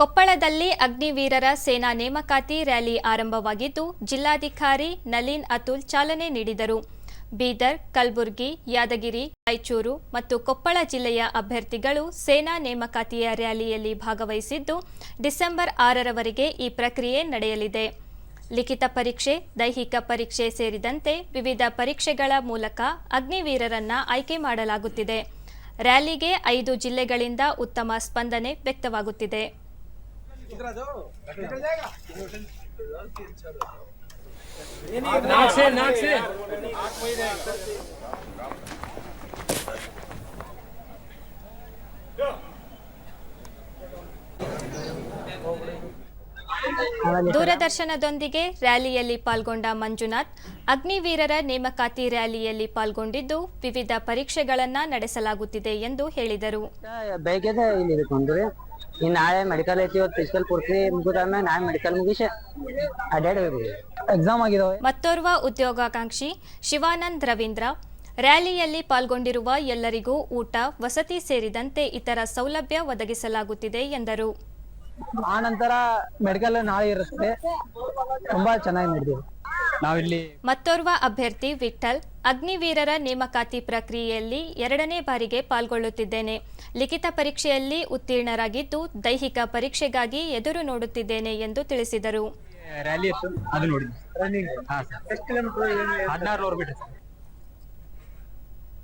ಕೊಪ್ಪಳದಲ್ಲಿ ಅಗ್ನಿವೀರರ ಸೇನಾ ನೇಮಕಾತಿ ರ್ಯಾಲಿ ಆರಂಭವಾಗಿದ್ದು, ಜಿಲ್ಲಾಧಿಕಾರಿ ನಲೀನ್ ಅತುಲ್ ಚಾಲನೆ ನೀಡಿದರು. ಬೀದರ್, ಕಲಬುರಗಿ, ಯಾದಗಿರಿ, ರಾಯಚೂರು ಮತ್ತು ಕೊಪ್ಪಳ ಜಿಲ್ಲೆಯ ಅಭ್ಯರ್ಥಿಗಳು ಸೇನಾ ನೇಮಕಾತಿಯ ರ್ಯಾಲಿಯಲ್ಲಿ ಭಾಗವಹಿಸಿದ್ದು, ಡಿಸೆಂಬರ್ ಆರರವರೆಗೆ ಈ ಪ್ರಕ್ರಿಯೆ ನಡೆಯಲಿದೆ. ಲಿಖಿತ ಪರೀಕ್ಷೆ, ದೈಹಿಕ ಪರೀಕ್ಷೆ ಸೇರಿದಂತೆ ವಿವಿಧ ಪರೀಕ್ಷೆಗಳ ಮೂಲಕ ಅಗ್ನಿವೀರರನ್ನ ಆಯ್ಕೆ ಮಾಡಲಾಗುತ್ತಿದೆ. ರ್ಯಾಲಿಗೆ ಐದು ಜಿಲ್ಲೆಗಳಿಂದ ಉತ್ತಮ ಸ್ಪಂದನೆ ವ್ಯಕ್ತವಾಗುತ್ತಿದೆ. इधर जाओ निकल जाएगा नाक से नाक से। ದೂರದರ್ಶನದೊಂದಿಗೆ ರ್ಯಾಲಿಯಲ್ಲಿ ಪಾಲ್ಗೊಂಡ ಮಂಜುನಾಥ್ ಅಗ್ನಿವೀರರ ನೇಮಕಾತಿ ರ್ಯಾಲಿಯಲ್ಲಿ ಪಾಲ್ಗೊಂಡಿದ್ದು ವಿವಿಧ ಪರೀಕ್ಷೆಗಳನ್ನು ನಡೆಸಲಾಗುತ್ತಿದೆ ಎಂದು ಹೇಳಿದರು. ಬೇಕಿದೆ ಇಲ್ಲಿ ಇದಕ್ಕೊಂಡ್ರಿ ಇನ್ನು ನಾಳೆ ಮೆಡಿಕಲ್ ಐತಿ ಇವತ್ತು ಫಿಸಿಕಲ್ ಪೂರ್ತಿ ಮುಗಿದಾದ್ಮೇಲೆ ನಾಳೆ ಮೆಡಿಕಲ್ ಮುಗಿಸಿ ಅಡ್ಡಾಡಿ ಎಕ್ಸಾಮ್ ಆಗಿದಾವೆ. ಮತ್ತೋರ್ವ ಉದ್ಯೋಗಾಕಾಂಕ್ಷಿ ಶಿವಾನಂದ್ ರವೀಂದ್ರ ರ್ಯಾಲಿಯಲ್ಲಿ ಪಾಲ್ಗೊಂಡಿರುವ ಎಲ್ಲರಿಗೂ ಊಟ ವಸತಿ ಸೇರಿದಂತೆ ಇತರ ಸೌಲಭ್ಯ ಒದಗಿಸಲಾಗುತ್ತಿದೆ ಎಂದರು. ಆ ನಂತರ ಮೆಡಿಕಲ್ ನಾಳೆ ಇರುತ್ತೆ. ತುಂಬಾ ಚೆನ್ನಾಗಿ ನೋಡಿದ್ದೀವಿ ನಾವಿಲ್ಲಿ ಮತ್ತೋರ್ವ ಅಭ್ಯರ್ಥಿ ವಿಠಲ್ ಅಗ್ನಿವೀರರ ನೇಮಕಾತಿ ಪ್ರಕ್ರಿಯೆಯಲ್ಲಿ ಎರಡನೇ ಬಾರಿಗೆ ಪಾಲ್ಗೊಳ್ಳುತ್ತಿದ್ದೇನೆ. ಲಿಖಿತ ಪರೀಕ್ಷೆಯಲ್ಲಿ ಉತ್ತೀರ್ಣರಾಗಿದ್ದು ದೈಹಿಕ ಪರೀಕ್ಷೆಗಾಗಿ ಎದುರು ನೋಡುತ್ತಿದ್ದೇನೆ ಎಂದು ತಿಳಿಸಿದರು. ರ್ಯಾಲಿ ಇತ್ತು. ಅದು ನೋಡಿದ್ವಿ. ರನ್ನಿಂಗ್ ಹದಿನಾರು ನೂರು ಮೀಟರ್